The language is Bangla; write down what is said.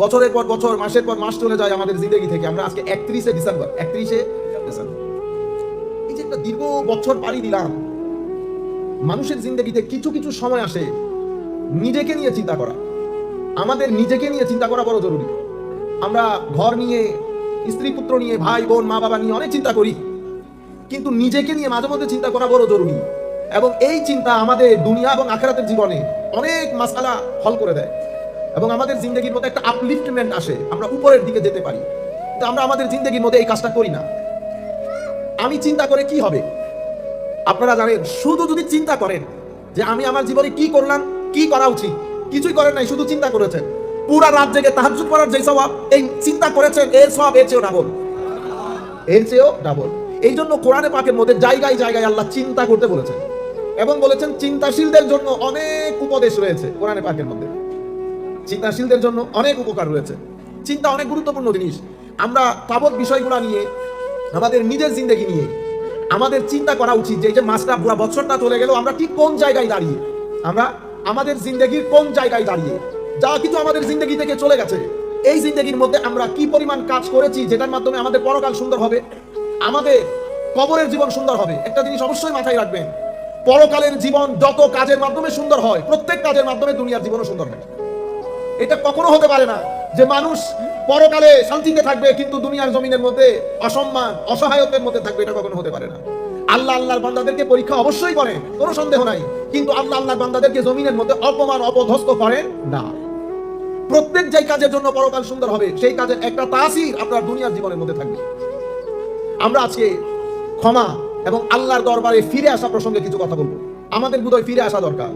বছরের পর বছর, মাসের পর মাস চলে যায় আমাদের জিন্দগি থেকে। আমরা আজকে একত্রিশে ডিসেম্বর একত্রিশে ডিসেম্বর। এই যে একটা দীর্ঘ বছর পাড়ি দিলাম, মানুষের জিন্দগিতে কিছু কিছু সময় আসে নিজেকে নিয়ে চিন্তা করা। আমাদের নিজেকে নিয়ে চিন্তা করা বড় জরুরি। আমরা ঘর নিয়ে, স্ত্রী পুত্র নিয়ে, ভাই, বোন, মা, বাবা নিয়ে অনেক চিন্তা করি, কিন্তু নিজেকে নিয়ে মাঝে মধ্যে চিন্তা করা বড় জরুরি। এবং এই চিন্তা আমাদের দুনিয়া এবং আখেরাতের জীবনে অনেক মাসালা হল করে দেয়। এবং আমাদের জিন্দগির মধ্যে একটা আপলিফটমেন্ট আসে। আমরা উপরের দিকে যেতে পারি। কিন্তু আমরা আমাদের জিন্দগির মধ্যে এই কাজটা করি না। আমি চিন্তা করে কি হবে? আপনারা জানেন, শুধু যদি চিন্তা করেন যে আমি আমার জীবনে কি করলাম, কি করা উচিত, কিছুই করেন নাই, শুধু চিন্তা করেছেন। পুরা রাত জেগে তাহাজ্জুদ করার যে সওয়াব এই চিন্তা করেছেন, এর সব এর চেয়েও ডাবল। এর চেয়েও ডাবল। এই জন্য কোরআনে পাকের মধ্যে জায়গায় জায়গায় আল্লাহ চিন্তা করতে বলেছেন। এবং বলেছেন, চিন্তাশীলদের জন্য অনেক উপদেশ রয়েছে কোরআনে পাকের মধ্যে। চিন্তাশীলদের জন্য অনেক উপকার রয়েছে চিন্তা অনেক গুরুত্বপূর্ণ জিনিস। আমরা তাবৎ বিষয়গুলো নিয়ে, আমাদের নিজের জিন্দগি নিয়ে, আমাদের চিন্তা করা উচিত যে এই যে মাসটা পুরো বছরটা চলে গেল, আমরা ঠিক কোন জায়গায় দাঁড়িয়ে? আমরা আমাদের জিন্দগির কোন জায়গায় দাঁড়িয়ে? যা কিছু আমাদের জিন্দগি থেকে চলে গেছে, এই জিন্দগির মধ্যে আমরা কি পরিমাণ কাজ করেছি যেটার মাধ্যমে আমাদের পরকাল সুন্দর হবে? আমাদের কবরের জীবন সুন্দর হবে? একটা জিনিস অবশ্যই মাথায় রাখবেন। পরকালের জীবন যত কাজের মাধ্যমে সুন্দর হয়, প্রত্যেক কাজের মাধ্যমে দুনিয়ার জীবনও সুন্দর হয়। এটা কখনো হতে পারে না যে মানুষ পরকালে শান্তিতে থাকবে, কিন্তু দুনিয়ার জমিনের মধ্যে অসম্মান অসহায়তের মধ্যে থাকবে, এটা কখনো হতে পারে না। আল্লাহ আল্লাহর বান্দাদেরকে পরীক্ষা অবশ্যই করেন, কোনো সন্দেহ নাই। কিন্তু আল্লাহ আল্লাহর বান্দাদেরকে জমিনের মধ্যে অপমান অপধস্ত করেন না। প্রত্যেক যে কাজের জন্য পরকাল সুন্দর হবে, সেই কাজের একটা তাসির আপনার দুনিয়ার জীবনের মধ্যে থাকবে। আমরা আজকে ক্ষমা এবং আল্লাহর দরবারে ফিরে আসা প্রসঙ্গে কিছু কথা বলব। আমাদের বোধহয় ফিরে আসা দরকার।